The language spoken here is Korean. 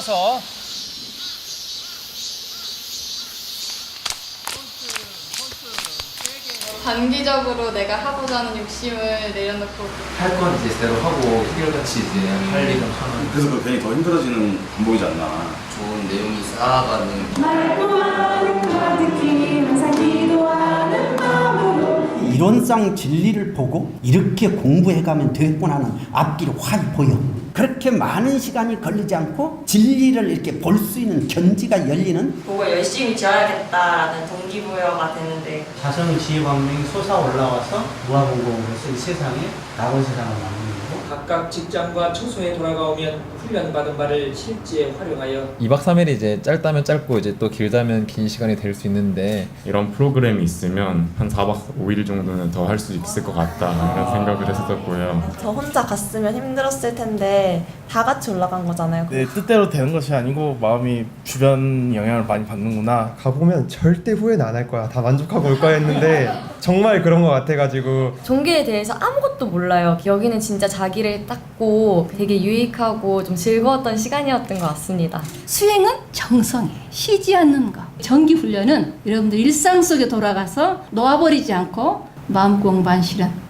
찔러서. 단기적으로 내가 하고자 하는 욕심을 내려놓고. 할 건 이제 제대로 하고 해결같이 이제 할 일은 음. 하는 그래서 그 괜히 더 힘들어지는 반복이지 않나. 좋은 내용이 쌓아가는 이론상 진리를 보고 이렇게 공부해가면 되겠구나 하는 앞길이 확 보여. 그렇게 많은 시간이 걸리지 않고 진리를 이렇게 볼 수 있는 견지가 열리는 보고 열심히 지어야겠다라는 동기부여가 되는데 자성지휘방맹이 솟아 올라와서 무화공공으로서 이 세상에 낙원 세상을 만드는 거고 각각 직장과 처소에 돌아가오면 훈련받은 바를 실제에 활용하여 2박 3일이 이제 짧다면 짧고 이제 또 길다면 긴 시간이 될 수 있는데 이런 프로그램이 있으면 한 4박 5일 정도는 더 할 수 있을 것 같다 이런 생각을 했었고요. 저 혼자 갔으면 힘들었을 텐데 다 같이 올라간 거잖아요. 내 뜻대로 되는 것이 아니고 마음이 주변 영향을 많이 받는구나. 가보면 절대 후회는 안 할 거야. 다 만족하고 올 거야 했는데 정말 그런 것 같아가지고 종교에 대해서 아무것도 몰라요. 여기는 진짜 자기를 닦고 되게 유익하고 좀 즐거웠던 시간이었던 것 같습니다. 수행은 정성에 쉬지 않는 것 정기 훈련은 여러분들 일상 속에 돌아가서 놓아버리지 않고 마음 공부한 실은